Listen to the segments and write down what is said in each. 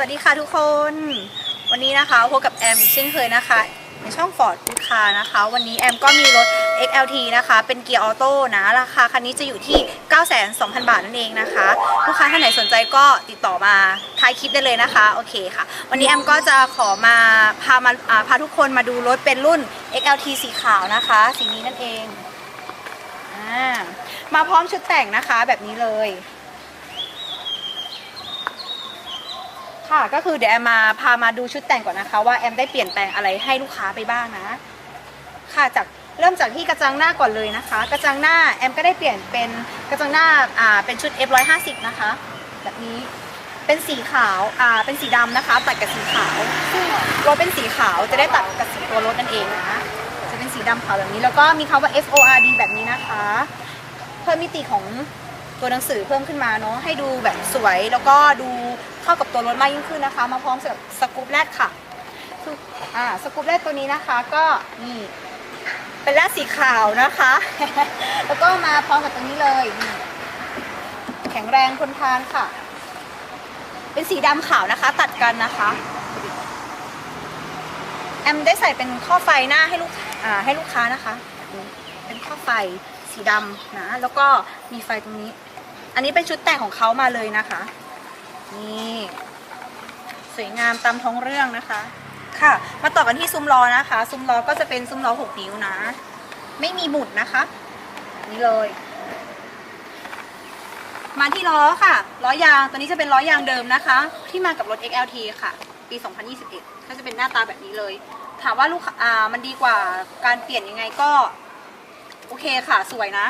วัสดีค่ะทุกคน วันนี้นะคะพบกับแอมอีกเช่นเคยนะคะ ในช่อง Ford ลูกค้านะคะ วันนี้แอมก็มีรถ XLT นะคะ เป็นเกียร์ออโต้นะราคาคันนี้จะอยู่ที่9,200,000 บาทนั่นเองนะคะ ลูกค้าท่านไหนสนใจก็ติดต่อมาท้ายคลิปได้เลยนะคะ โอเคค่ะ วันนี้แอมก็จะขอมาพามาาพาทุกคนมาดูรถเป็นรุ่น XLT สีขาวนะคะ สีนี้นั่นเองอมาพร้อมชุดแต่งนะคะแบบนี้เลย ค่ะก็คือเดี๋ยวแอมมาพามาดูชุดแต่งก่อนนะคะ ว่าแอมได้เปลี่ยนแปลงอะไรให้ลูกค้าไปบ้างนะ ค่ะจากเริ่มจากที่กระจังหน้าก่อนเลยนะคะ กระจังหน้าแอมก็ได้เปลี่ยนเป็นกระจังหน้าอ่าเป็นชุด F150 นะคะ แบบนี้เป็นสีขาวอ่าเป็นสีดำนะคะตัดกับสีขาวซึ่งรถเป็นสีขาวจะได้ตัดกับสีตัวรถนั่นเองนะจะเป็นสีดำขาวแบบนี้แล้วก็มีคำว่า FORD แบบนี้นะคะเพิ่มมิติของ ตัวหนังสือเพิ่มขึ้นมาเนาะให้ดูแบบสวยแล้วก็ดูเข้ากับตัวรถมากยิ่งขึ้นนะคะ มาพร้อมกับสกู๊ปแรกค่ะคืออ่าสกู๊ปแรกตัวนี้นะคะก็นี่เป็นแรกสีขาวนะคะ แล้วก็มาพร้อมกับตัวนี้เลย แข็งแรงทนทานค่ะ เป็นสีดำขาวนะคะ ตัดกันนะคะแอมได้ใส่เป็นข้อไฟหน้าให้ลูกอ่าให้ลูกค้านะคะ เป็นข้อไฟสีดำนะ แล้วก็มีไฟตรงนี้ อันนี้เป็นชุดแต่งของเขามาเลยนะคะ นี่สวยงามตามท้องเรื่องนะคะ ค่ะ มาต่อกันที่ซุ้มล้อนะคะ ซุ้มล้อก็จะเป็นซุ้มล้อ6นิ้วนะ ไม่มีหมุดนะคะ นี่เลย มาที่ล้อค่ะ ล้อยาง ตัวนี้จะเป็นล้อยางเดิมนะคะ ที่มากับรถ XLT ค่ะ ปี 2021 ก็จะเป็นหน้าตาแบบนี้เลย ถามว่าลูกค้าอ่ามันดีกว่าการเปลี่ยนยังไงก็ โอเคค่ะ สวยนะ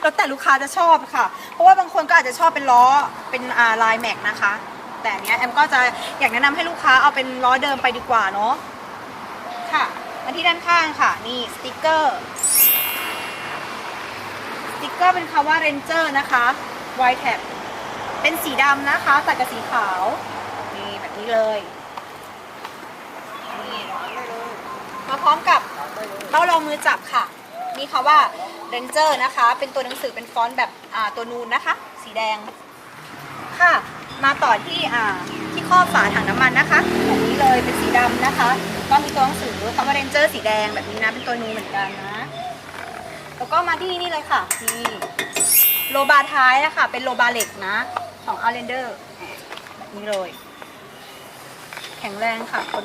แล้วแต่ลูกค้าจะชอบค่ะ เพราะว่าบางคนก็อาจจะชอบเป็นล้อเป็นอ่าลายแม็กนะคะ แต่อันเนี้ยแอมก็จะอยากแนะนำให้ลูกค้าเอาเป็นล้อเดิมไปดีกว่าเนาะค่ะมาที่ด้านข้างค่ะ นี่สติกเกอร์สติกเกอร์เป็นคำว่า Ranger นะคะ y t a b เป็นสีดำนะคะตัดกับสีขาวนี่แบบนี้เลยนี่มาพร้อมกับเบ้ารองมือจับค่ะ มีคำว่า Ranger นะคะ เป็นตัวหนังสือเป็นฟอนต์แบบตัวนูนนะคะ สีแดง ค่ะ มาต่อที่ที่ข้อฝาถังน้ำมันนะคะแบบนี้เลยเป็นสีดำนะคะ ก็มีตัวหนังสือคำว่า Ranger สีแดงแบบนี้นะเป็นตัวนูนเหมือนกันนะแล้วก็มาที่นี่เลยค่ะนี่โลบาท้ายนะคะเป็นโลบาเหล็กนะของ a r l e n d e r แบบนี้เลย แข็งแรงค่ะคน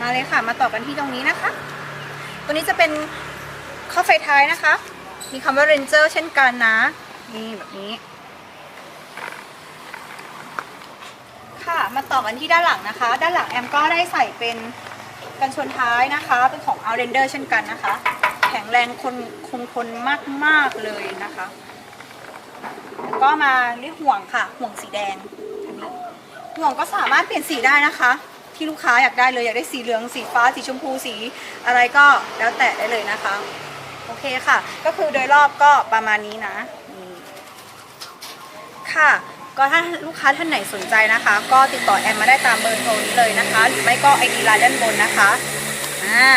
มาเลยค่ะ มาต่อกันที่ตรงนี้นะคะ ตัวนี้จะเป็นข้อไฟท้ายนะคะ มีคำว่า Ranger เช่นกันนะ นี่แบบนี้ ค่ะ มาต่อกันที่ด้านหลังนะคะ ด้านหลังแอมก็ได้ใส่เป็นกันชนท้ายนะคะ เป็นของ o u t l a n d e r เช่นกันนะคะ แข็งแรงคนคงทนมาก ๆ เลยนะคะแล้วก็มาด้วยห่วงค่ะ ห่วงสีแดงนี่ห่วงก็สามารถเปลี่ยนสีได้นะคะ ที่ลูกค้าอยากได้เลยอยากได้สีเหลืองสีฟ้าสีชมพูสีอะไรก็แล้วแต่ได้เลยนะคะ โอเคค่ะ ก็คือโดยรอบก็ประมาณนี้นะค่ะก็ถ้าลูกค้าท่านไหนสนใจนะคะ ก็ติดต่อแอมมาได้ตามเบอร์โทรนี้เลยนะคะ หรือไม่ก็ไอดีไลน์ด้านบนนะคะอ่า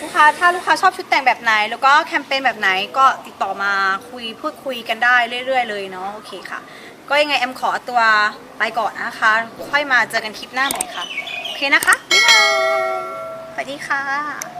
ลูกค้าถ้าลูกค้าชอบชุดแต่งแบบไหน แล้วก็แคมเปญแบบไหนก็ติดต่อมาคุยพูดคุยกันได้เรื่อย ๆ เลยเนาะโอเคค่ะ ก็ยังไงแอมขอตัวไปก่อนนะคะ ค่อยมาเจอกันคลิปหน้าใหม่ค่ะ โอเคนะคะ บ๊ายบายสวัสดีค่ะ